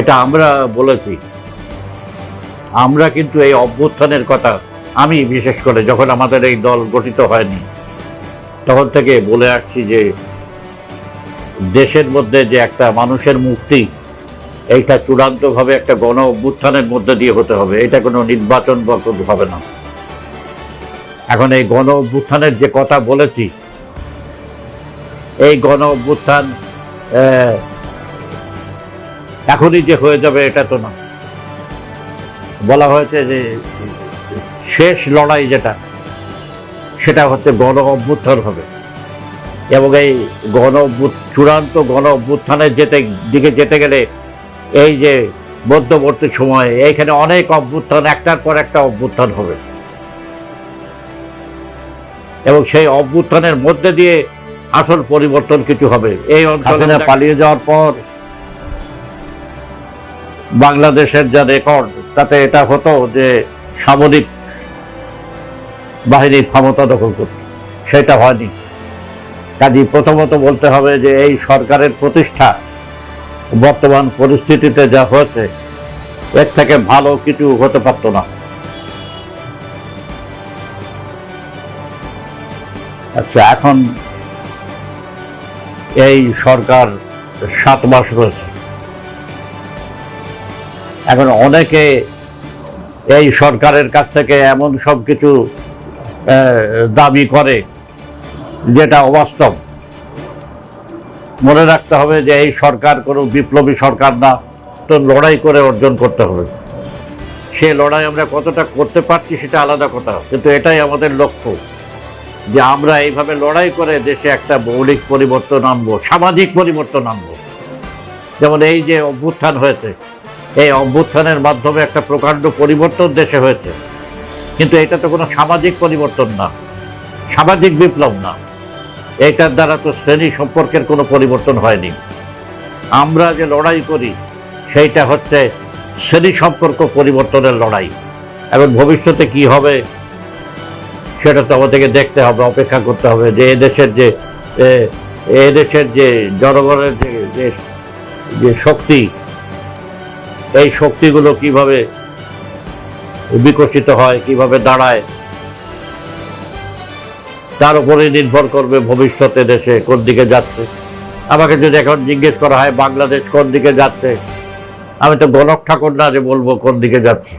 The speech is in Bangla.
এটা আমরা বলেছি। আমরা কিন্তু এই অভ্যুত্থানের কথা আমি বিশেষ করে যখন আমাদের এই দল গঠিত হয়নি, তখন থেকে বলে আসছি যে দেশের মধ্যে যে একটা মানুষের মুক্তি, এইটা চূড়ান্তভাবে একটা গণ অভ্যুত্থানের মধ্যে দিয়ে হতে হবে। এটা কোনো নির্বাচন বা হবে না। এখন এই গণ অভ্যুত্থানের যে কথা বলেছি, এই গণ অভ্যুত্থান এখনই যে হয়ে যাবে এটা তো না। বলা হয়েছে যে শেষ লড়াই যেটা সেটা হচ্ছে গণ অভ্যুত্থান হবে। এবং এই গণ চূড়ান্ত গণ অভ্যুত্থানের যেতে দিকে যেতে গেলে এই যে মধ্যবর্তী সময়ে এইখানে অনেক অভ্যুত্থান একটার পর একটা অভ্যুত্থান হবে। এবং সেই অভ্যুত্থানের মধ্যে দিয়ে আসল পরিবর্তন কিছু হবে। এই অঞ্চলে পালিয়ে যাওয়ার পর বাংলাদেশের যা রেকর্ড তাতে এটা হতো যে সামরিক বাহিনীর ক্ষমতা দখল করত। সেটা হয়নি। কাজী প্রথমত বলতে হবে যে এই সরকারের প্রতিষ্ঠা বর্তমান পরিস্থিতিতে যা হয়েছে, এর থেকে ভালো কিছু হতে পারত না। আচ্ছা এখন এই সরকার সাত মাস রয়েছে। এখন অনেকে এই সরকারের কাছ থেকে এমন সব কিছু দাবি করে যেটা অবাস্তব। মনে রাখতে হবে যে এই সরকার কোনো বিপ্লবী সরকার না, তো লড়াই করে অর্জন করতে হবে। সে লড়াই আমরা কতটা করতে পারছি সেটা আলাদা কথা, কিন্তু এটাই আমাদের লক্ষ্য যে আমরা এইভাবে লড়াই করে দেশে একটা মৌলিক পরিবর্তন আনব, সামাজিক পরিবর্তন আনব। যেমন এই যে অভ্যুত্থান হয়েছে এই অভ্যুত্থানের মাধ্যমে একটা প্রকাণ্ড পরিবর্তন দেশে হয়েছে। কিন্তু এটা তো কোনো সামাজিক পরিবর্তন না, সামাজিক বিপ্লব না। এটার দ্বারা তো শ্রেণি সম্পর্কের কোনো পরিবর্তন হয়নি। আমরা যে লড়াই করি, সেইটা হচ্ছে শ্রেণি সম্পর্ক পরিবর্তনের লড়াই। এবং ভবিষ্যতে কি হবে, সেটা তো আমাদেরকে দেখতে হবে, অপেক্ষা করতে হবে যে এদেশের যে এদেশের যে জনগণের যে- যে শক্তি এই শক্তিগুলো কীভাবে বিকশিত হয়, কীভাবে দাঁড়ায়, তার উপরে নির্ভর করবে ভবিষ্যতে দেশে কোন দিকে যাচ্ছে। আমাকে যদি এখন জিজ্ঞেস করা হয়, বাংলাদেশ কোন দিকে যাচ্ছে? আমি তো গণক ঠাকুর না যে বলব কোন দিকে যাচ্ছে।